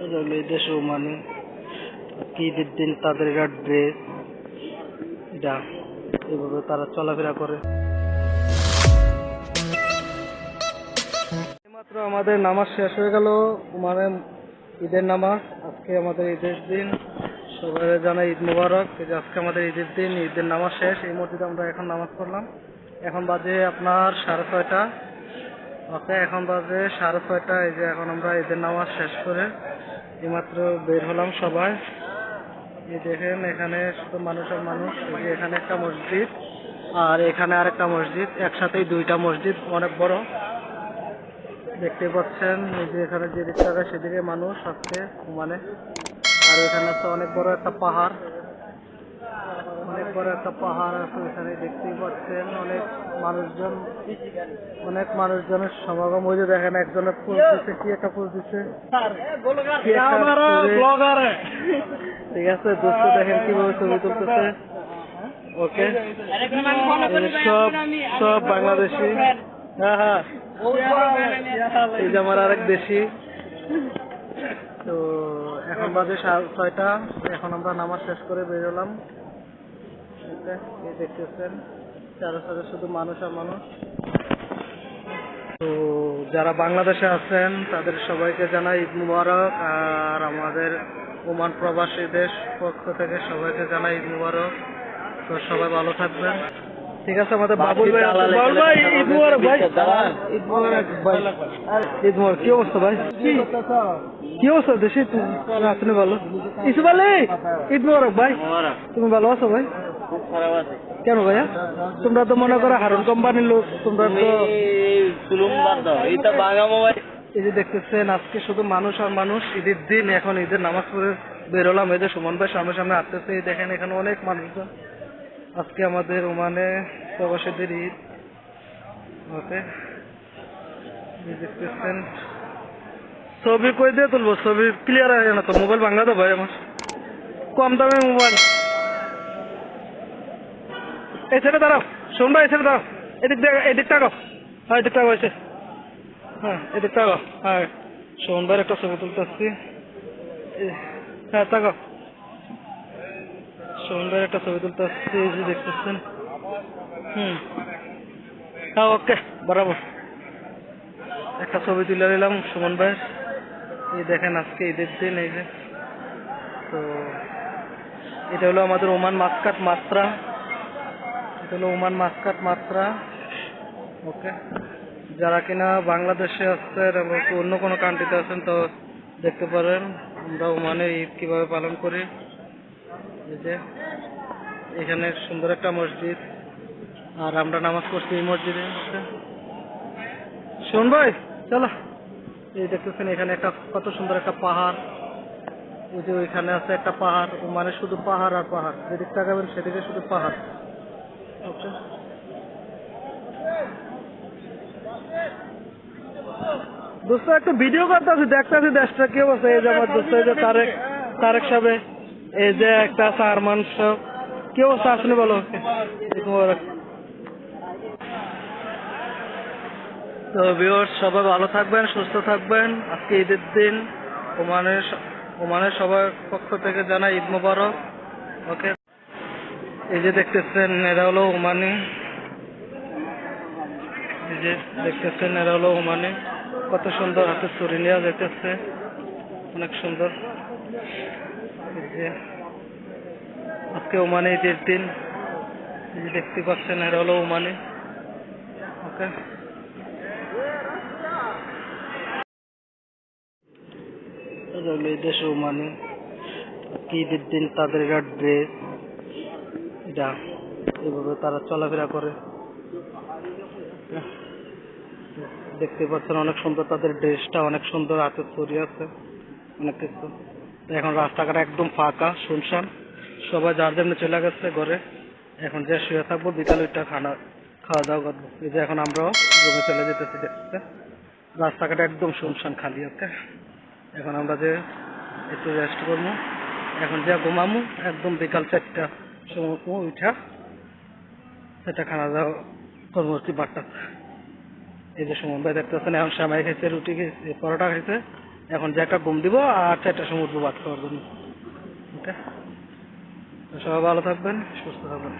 মেয়েদের মানে ঈদের দিন তাদের এটা ড্রেস এভাবে তারা চলাফেরা করে। মাত্র আমাদের নামাজ শেষ হয়ে গেল। মানে ঈদের নামাজ, আজকে আমাদের ঈদের দিন। সবাই জানাই ঈদ মুবারক। আজকে আমাদের ঈদের দিন, ঈদের নামাজ শেষ। এই মসজিদে আমরা এখন নামাজ পড়লাম। এখন বাজে আপনার সাড়ে ছয়টা। ওকে, এখন বাজে সাড়ে ছয়টা, এই যে এখন আমরা ঈদের নামাজ শেষ করে এইমাত্র বের হলাম সবাই। এই দেখেন, এখানে শুধু মানুষের মানুষ, এই যে এখানে একটা মসজিদ আর এখানে আরেকটা মসজিদ, একসাথেই দুইটা মসজিদ, অনেক বড়। দেখতে পাচ্ছেন, এই যে এখানে যে দিক থাকে সেদিকে মানুষ আছে মানে আর এখানে আছে অনেক বড় একটা পাহাড়। বড় একটা পাহাড় আছে এখানে দেখতেই পাচ্ছেন অনেক মানুষজন অনেক মানুষজনের সমাগম ওই যে দেখেন একজনের ফুল দিচ্ছে কি একটা ফুল দিচ্ছে ঠিক আছে দোস্ত দেখেন কীভাবে ছবি তুলতেছে। ওকে। সব সব বাংলাদেশি। হ্যাঁ হ্যাঁ। এই যে আমার আরেক দেশি। তো এখন বাজে ছয়টা। এখন আমরা নামাজ শেষ করে বেরোলাম ওকে এই দেখতেছেন। চারোসাথে শুধু মানুষ আর মানুষ। তো যারা বাংলাদেশে আছেন তাদের সবাইকে জানাই ঈদ মুবারক। আর আমাদের ওমান প্রবাসী দেশ পক্ষ থেকে সবাইকে জানাই ঈদ মুবারক। তো সবাই ভালো থাকবেন। ঠিক আছে আমাদের বাবুল ভাই বাবুল ভাই ঈদ মুবারক ভাই। ঈদ মুবারক ভাই। ঈদ মুবারক কি অবস্থা ভাই? কি অবস্থা দেশে? তুমি আপনি ভালো। ইসু ভালো ঈদ মুবারক ভাই। তুমি ভালো আছো ভাই? কেন ভাইয়া? তোমরা তো মনে করো হারুন কোম্পানির লোক তোমরা তো এই যে দেখতেছেন আজকে শুধু মানুষ আর মানুষ ঈদের দিন এখন ঈদের নামাজ পড়ে বেরোলাম এই যে সুমন ভাই সামনে সামনে আসতেছে দেখেন এখানে অনেক মানুষজন। আজকে আমাদের ওমানে প্রবাসীদের ঈদ। ওকে। দেখতেছেন। ছবি কই দিয়ে তুলবো? ছবি ক্লিয়ার আসে না তো? মোবাইল ভাঙা তো ভাই আমার। কম দামে মোবাইল। এই ছেড়ে দাঁড়াও। শোন ভাই, ছেড়ে দাঁড়াও। এদিক এদিক টাকাও হ্যাঁ এদিক টাকা হয়েছে হ্যাঁ এদিক টাকাও হ্যাঁ শোন একটা ছবি তুলতে আসছি হ্যাঁ টাকাও শোন একটা ছবি তুলতে আসছি এই যে দেখতেছেন। হুম। হ্যাঁ ওকে, বরাবর। একটা ছবি তুলে নিলাম, সুমন ভাই। এই দেখেন আজকে ঈদের দিন, এই যে। তো, এটা হলো আমাদের ওমান মাসকাট মাত্রা হলো ওমান মাসকাট মাত্রা। ওকে যারা কিনা বাংলাদেশে আছেন এবং অন্য কোনো কান্ট্রিতে আছেন, তো দেখতে পারেন আমরা ওমানে ঈদ কীভাবে পালন করি। এই যে, এখানে সুন্দর একটা মসজিদ। আর আমরা নামাজ পড়ছি এই মসজিদে শোন ভাই, চলো। এই দেখতেছেন এখানে একটা কত সুন্দর একটা পাহাড়। ওই যে ওইখানে আছে একটা পাহাড় মানে শুধু পাহাড় আর পাহাড়। যেদিক তাকাবেন সেদিকে শুধু পাহাড়। দোস্ত, একটা ভিডিও করতে আছি দেখতে আছি দেশটা কি অবস্থা। এই যে আমার দোস্ত, এই যে তারেক তারেক সাহেব, এই যে একটা আছে আরমান সাহেব কি অবস্থা আসলে বলো? তো ভিউয়ার্স সবাই ভালো থাকবেন, সুস্থ থাকবেন। আজকে ঈদের দিন, ওমানের ওমানের সবার পক্ষ থেকে জানাই ঈদ মোবারক। ওকে। এই যে দেখতেছেন, এরা হলো ওমানি। এই যে দেখতেছেন, এরা হলো ওমানি। কত সুন্দর হাতে চুরি নেওয়া দেখতেছে অনেক সুন্দর। আজকে ওমানে ঈদের দিন। এই যে দেখতে পাচ্ছেন, এরা হলো ওমানি। ওকে। দেশ মানে কি ঈদের দিন তাদের ড্রেস এটা এভাবে তারা চলাফেরা করে। দেখতে পাচ্ছেন অনেক সুন্দর তাদের ড্রেসটা, অনেক সুন্দর হাতের ছড়ি আছে, অনেক কিছু। এখন রাস্তাঘাট একদম ফাঁকা, শুনশান। সবাই যার জন্য চলে গেছে ঘরে। এখন যে শুয়ে থাকব, বিকালে ওইটা খানা খাওয়া দাওয়া করব। এই যে এখন আমরাও রুমে চলে যেতেছি দেখতে। রাস্তাঘাট একদম শুনশান খালি, ওকে? এখন আমরা যে একটু রেস্ট করব। এখন যা ঘুমামু, একদম বিকাল চারটা। সময় উঠা, সেটা খানা দাওয়া করব হচ্ছে এই যে সময় ভাই দেখতেছেন এখন সামাই খাইছে, রুটি খাইছে, পরোটা খাইছে। এখন যে একটা ঘুম দিব আর চারটার সময় উঠবো ভাত খাওয়ার জন্য। সবাই ভালো থাকবেন, সুস্থ থাকবেন।